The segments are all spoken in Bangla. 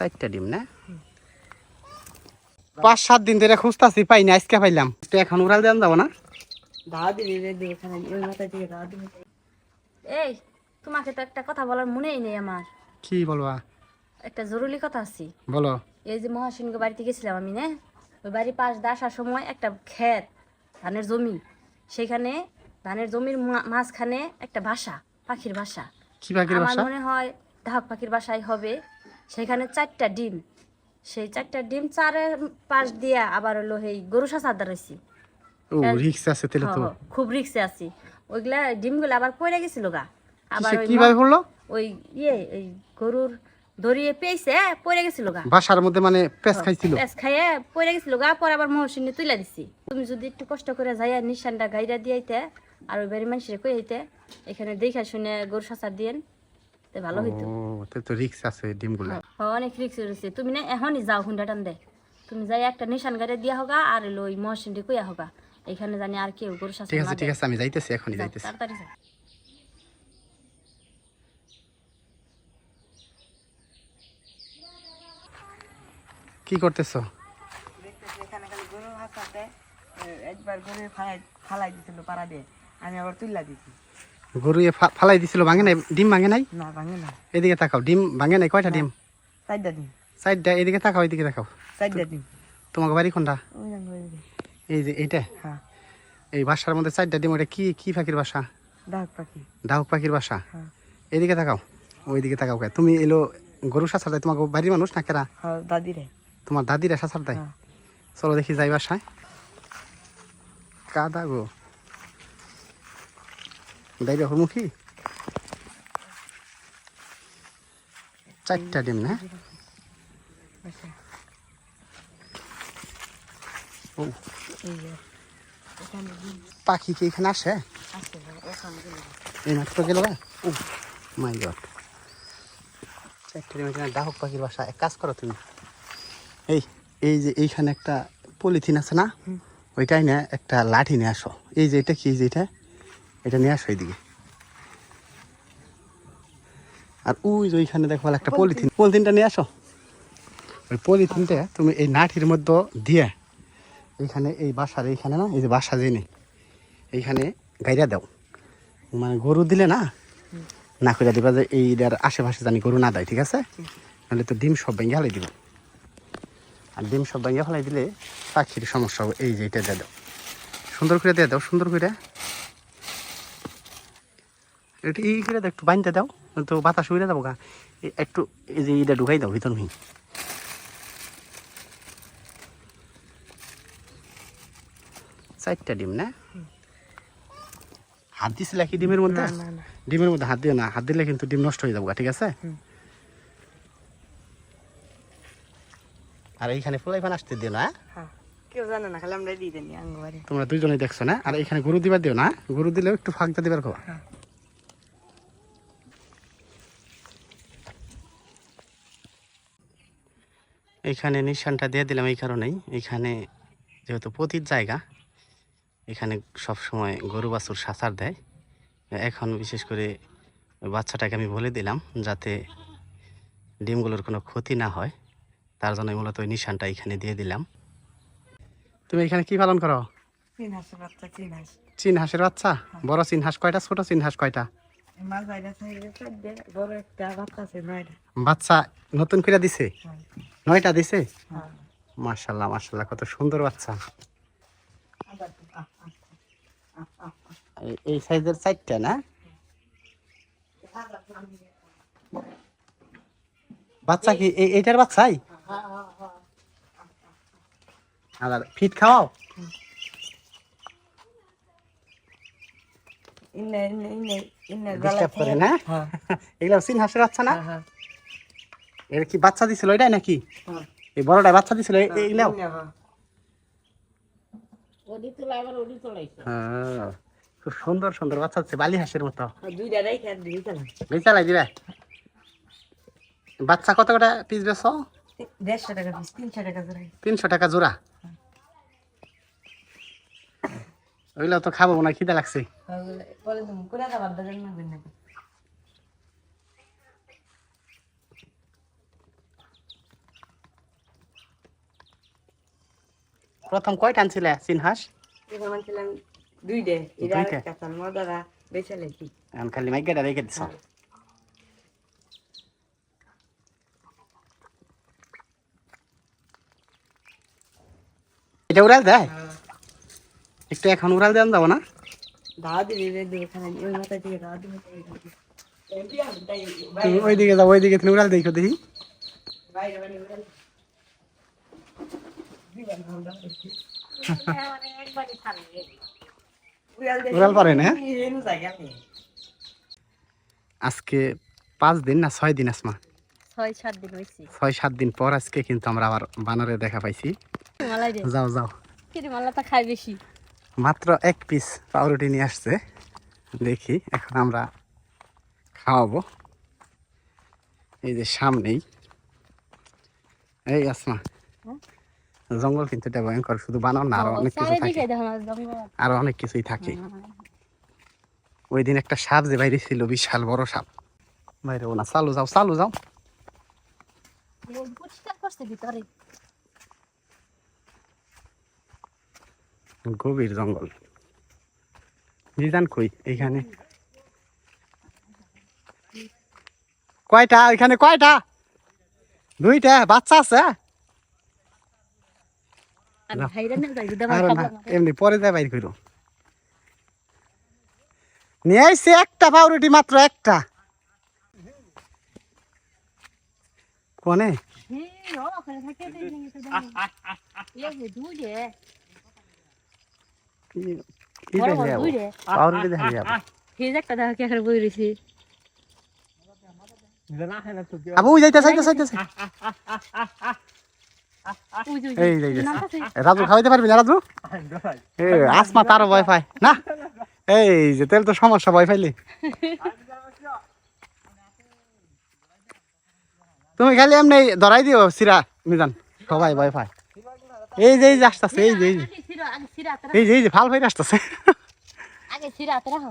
চারটা ডিম না? পাঁচ সাত দিন ধরে খুঁজতাছি পাই না আজকে পাইলাম। তো এখন উড়াল দেন যাব না? এই তোমাকে তো একটা কথা বলার মনেই নেই আমার। কি বলবা? একটা জরুরি কথা আছে। বলো। এই যে মহাসিংহ বাড়িতে গেছিলাম আমি না? ওই বাড়ির পাশ দিয়ে আসার সময় একটা ক্ষেত ধানের জমি। সেখানে ধানের জমির মাঝখানে একটা বাসা পাখির বাসা। কি পাখির বাসা? মনে হয় ঢাক পাখির বাসাই হবে। সেখানে চারটা ডিম। সেই চারটা ডিম চারের পাশ দিয়া আবার হলো এই গরু আছে তাহলে তো। খুব রিক্সে আছি। ওইগুলা ডিমগুলো আবার পড়ে গেছিল গা। আবার ওই কীভাবে পড়ল? ওই ইয়ে এই গরুর দড়িয়ে পেয়েছে পড়ে গেছিল গা। বাসার মধ্যে মানে পেঁচ খাইছিল? পেঁচ খাইয়ে পড়ে গেছিল গা পরে আবার মহসিনে তুলে দিছি। তুমি যদি একটু কষ্ট করে যাইয়া নিশানটা গাইরা দিয়াইতে আর ওই বাড়ির মানুষের কই এখানে দেখা শুনে গরু সাঁচার দিয়েন। তে ভালো হইতো। ও তো রিক্স আছে ডিমগুলা। অনেক রিক্স রয়েছে। তুমি না এখনই যাও হুন্ডা টান দে। তুমি যাই একটা নিশান গাড়ি দিয়া হোগা আর এলো মহসিনটি কইয়া হোগা। এখানে জানি আর কেউ গরু সাঁচার ঠিক আছে ঠিক আছে আমি যাইতেছি এখনই যাইতেছি। তাড়াতাড়ি যাও। কি করতেছো? এখানে খালি গরু হাসাতে একবার গরু ফালাই ফালাই দিছিল পাড়া দিয়ে। আমি আবার তুললা দিছি। গরু ফালাই দিছিল ভাঙে নাই? ডিম ভাঙে নাই? না ভাঙে না এদিকে তাকাও ডিম ভাঙে নাই? কয়টা ডিম? চারটা দিন চারটা এদিকে তাকাও এদিকে তাকাও। চারটা দিন তোমাকে বাড়ি কোনটা? এই যে এইটা? হ্যাঁ। এই বাসার মধ্যে চারটা ডিম ওটা কি কি পাখির বাসা? ডাক পাখি। ডাহুক পাখির বাসা? হ্যাঁ। এদিকে তাকাও ওইদিকে তাকাও কে? তুমি এলো গরু সাঁচার দেয় তোমাকে বাড়ির মানুষ না কেরা? হ্যাঁ দাদি রে তোমার দাদিরা সাঁচার দেয়? হ্যাঁ। চলো দেখি যাই বাসায়। কাদা গো। দাইরে হরমুখী চারটা ডিম না? ও। পাখি কি এখানে আসে? এই মাত্র গেল ও মাই গড চারটে ডিম এখানে ডাহুক পাখির বাসা। এক কাজ করো তুমি। এই এই যে এইখানে একটা পলিথিন আছে না? ওইটাই না একটা লাঠি নিয়ে আসো। এই যে এটা কি? যে এটা? এটা নিয়ে আসো এইদিকে আর ওই যে ওইখানে দেখো একটা পলিথিন। পলিথিনটা নিয়ে আসো। ওই পলিথিনটা তুমি এই নাঠির মধ্যে দিয়ে এইখানে এই বাসার এইখানে না এই যে বাসা যে নেই এইখানে গাইরা দাও। মানে গরু দিলে না না করে দিবা যে এইটার আশেপাশে জানি গরু না দেয় ঠিক আছে? নাহলে তো ডিম সব ভেঙে ফেলাই দিব। আর ডিম সব ভেঙে ফেলাই দিলে পাখির সমস্যা হবে। এই যে এটা দিয়ে দাও। সুন্দর করে দিয়ে দাও সুন্দর করে। এটা করে একটু বাঁধতে দাও তো বাতাস উড়ে যাব গা। একটু এই যে এইটা ঢুকাই দাও ভিতর মি। চারটা ডিম না? হাত দিছিলে কি ডিমের মধ্যে? ডিমের মধ্যে হাত দিও না হাত দিলে কিন্তু ডিম নষ্ট হয়ে যাব ঠিক আছে? আর এইখানে ফ্লাই ফান আসতে দিও না হ্যাঁ? হ্যাঁ। কেউ জানে না খালি আমরা দিয়ে দেনি তোমরা দুইজনেই দেখছ না? আর এখানে গরু দিবার দিও না? গরু দিলেও একটু ফাঁকটা দিবার কো হ্যাঁ। এইখানে নিশানটা দিয়ে দিলাম এই কারণেই। এখানে যেহেতু পতির জায়গা এখানে সব সময় গরু বাছুর সাঁচার দেয়। এখন বিশেষ করে বাচ্চাটাকে আমি বলে দিলাম যাতে ডিমগুলোর কোনো ক্ষতি না হয়। তার জন্য মূলত ওই নিশানটা এখানে দিয়ে দিলাম। তুমি এখানে কি পালন করো? চীন হাঁসের বাচ্চা বড় চীন হাঁস কয়টা ছোট চীন হাঁস কয়টা? বাচ্চা নতুন করে দিছে? হ্যাঁ। নয়টা দিছে? হ্যাঁ। মার্শাল্লাহ মার্শাল্লাহ কত সুন্দর বাচ্চা। এই- এই সাইজের চারটা না? বাচ্চা কি এইটার বাচ্চাই? আর ফিট খাওয়াও? ডিস্টার্ব করে না? হ্যাঁ। এগুলো চীন হাঁসের বাচ্চা না? হ্যাঁ হ্যাঁ। কি বাচ্চা দিছিল এটাই নাকি? এই বড়টা বাচ্চা দিছিল এ- এইগুলাও ইন্নে, খুব সুন্দর সুন্দর বাচ্চা হচ্ছে বালি হাঁসের মতো। দিবে? বাচ্চা কত কটা পিস বেছ দেড়শো টাকা পিস তিনশো টাকা তিনশো টাকা জোড়া। ওইগুলো তো খাব না খিদা লাগছে। প্রথম কয় টানছিলে সিনহাস? দুইটে মদারা খালি মাইকাটা রেখে দিছ। এটা উড়াল দেয়? একটু এখন উড়াল দেন যাব না? ওইদিকে যাও ওইদিকে তুমি উড়াল দেখো দেখি। উড়াল। নেই। আজকে পাঁচ দিন না ছয় দিন আসমা? ছয় সাত দিন হয়েছি। ছয় সাত দিন পর আজকে কিন্তু আমরা আবার বানরে দেখা পাইছি। যাও যাও। খাই বেশি। মাত্র এক পিস পাউরুটি নিয়ে আসছে। দেখি এখন আমরা খাওয়াবো। এই যে সামনেই। এই আসমা জঙ্গল কিন্তু এটা ভয়ঙ্কর শুধু বানাও না আরও অনেক কিছু থাকে। আরও অনেক কিছুই থাকে। ওই দিন একটা সাপ যে বাইরে ছিল বিশাল বড় সাপ। বাইরে ও না চালু যাও চালু যাও। ভিতরে। গভীর জঙ্গল। মিজান কই এইখানে। কয়টা? এখানে কয়টা? দুইটা? বাচ্চা আছে? এমনি পরে যায় বাইর করো নিয়ে আইসি একটা পাউরুটি মাত্র একটা। কোনে ওখানে থাকে এই যে দুইরে কি- কি বড় দেখে বড় যাব? দুইরে পাউরুটি দেখে যাব ফিজ একটা দেখো কি এখানে বই রয়েছি। আবু ওই যাইতেছে যাইতেছে যাইতেছে ওই যে, ওই যে, এই যাইতেছে রাজু খাওয়াইতে পারবি না রাজু? আসমা তারও ভয় পায় না? এই যে তেল তো সমস্যা ভয় পাইলি তুমি খালি এমনি ধরাই দিও সিরা মিজান। সবাই ভয় পায় এই যে এই যে আসতেছে এই যে এই যে। এই যে এই যে ফাল ফাইরে আসতেছে। রাখো।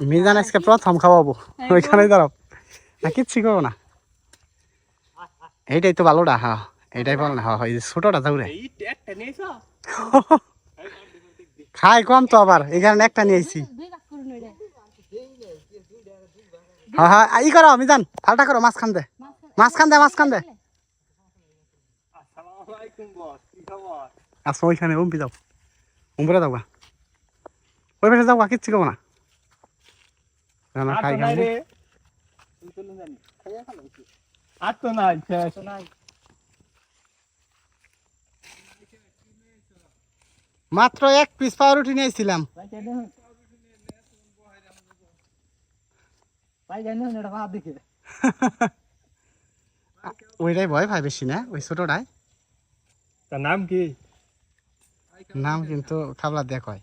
মিজান আজকে প্রথম খাওয়াবো। ওইখানে দাঁড়াও। না কিচ্ছু করব না। এইটাই তো ভালোটা হ্যাঁ। এইটাই ভালো না হ্যাঁ এই যে ছোটটা রে। খাই কম তো আবার এখানে একটা নিয়েছি। হ্যাঁ হ্যাঁ ই করো মিজান ফালটা করো মাঝখান দে। মাঝখান দে মাঝখান দে। আচ্ছা ওইখানে উম্পি যাও উম্পরে যাও গা ওই পাশে যাও গা কিচ্ছু করব না না, না খাই খাই আর তো নাই শেষ মাত্র এক পিস পাউরুটি নিয়েছিলাম। ওইটাই ভয় পায় বেশি না? ওই ছোটটাই। তার নাম কি? নাম কিন্তু খাবলা দেখ হয়।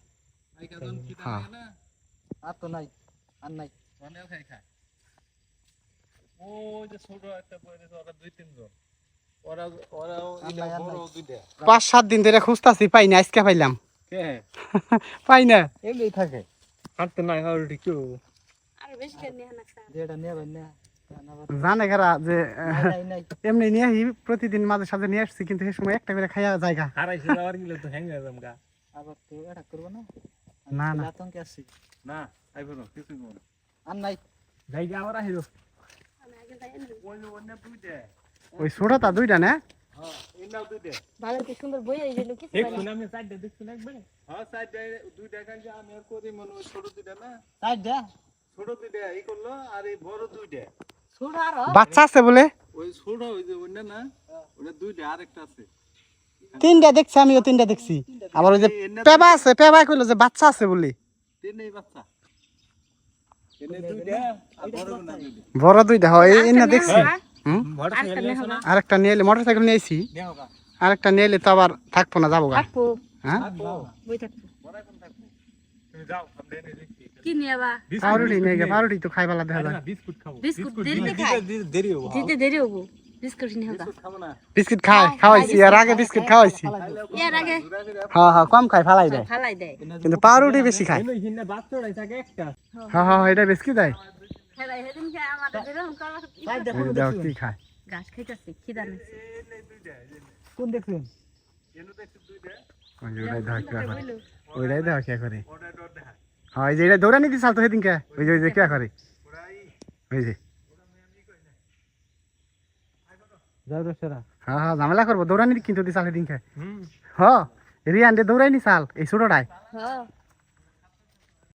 হ্যাঁ আর তো নাই আর নাই। ও যে ছোট একটা পয়সা ওরা দুই তিনজন। ওরা ওরাও এটা বড় দুইটা। পাঁচ সাত দিন ধরে খুঁজতাছি পাই না আজকে পাইলাম। কে? পাই না। এমনি থাকে। আর তো নাই আর কেউ জানে কারা যে এমনি নিয়ে আসি প্রতিদিন মাঝে সাঝে নিয়ে আসছি কিন্তু সেই সময় একটা করে খাইয়া জায়গা। হ্যাং হয়ে না? না না। আর নাই। জায়গা আবার আহিল। ওই ছোটটা দুইটা না? হ্যাঁ হ্যাঁ মনে হয় ছোট দুইটা না? সাইড দে? ছোট দুইটা এই করল আর এই বড় দুইটা বাচ্চা আছে বলে? ওই ছোট ওই যে অন্য না? ওটা দুইটা আরেকটা তিনটা দেখছি আমিও তিনটা দেখছি। আবার ওই যে পেবা আছে পেবা কইলো যে বাচ্চা আছে বলি। বড় দুইটা। হয় দেখছি। আরেকটা নিয়ে এলে মোটর সাইকেল নিয়েছি আরেকটা নিয়ে এলে তো আবার থাকব না যাব হ্যাঁ? কি নিয়ে পাউরুটি পাউরুটি তো খাই ভালো দেখা বিস্কুট খাব। বিস্কুট দেরিতে খাই দেরি হব। দিতে দেরি হব। বিস্কুট নিয়ে হবে। খাব বিস্কিট খাই খাওয়াইছি আর আগে বিস্কিট খাওয়াইছি। এর আগে। হ্যাঁ হ্যাঁ কম খাই ফালাই দেয়। ফালাই দেয়। কিন্তু পাউরুটি বেশি খায়। থাকে একটা। হ্যাঁ হ্যাঁ এটা বেশি দেয়। কি খায়। খাইতেছে খিদা কোন দেখছেন? ওইটাই দেখা করে ওইটাই দেখা কিয়া করে হ্যাঁ এই যে এটা দৌড়ানি দিছাল তো সেদিনকে। ওই যে ওই যে কে করে? ওই যে। হ্যাঁ হ্যাঁ ঝামেলা করব। দৌড়ানি কিন্তু দিছাল সেদিনকে। হ্যাঁ হ রিয়ান দৌড়াইনি দৌড়াই এই ছোটটায়।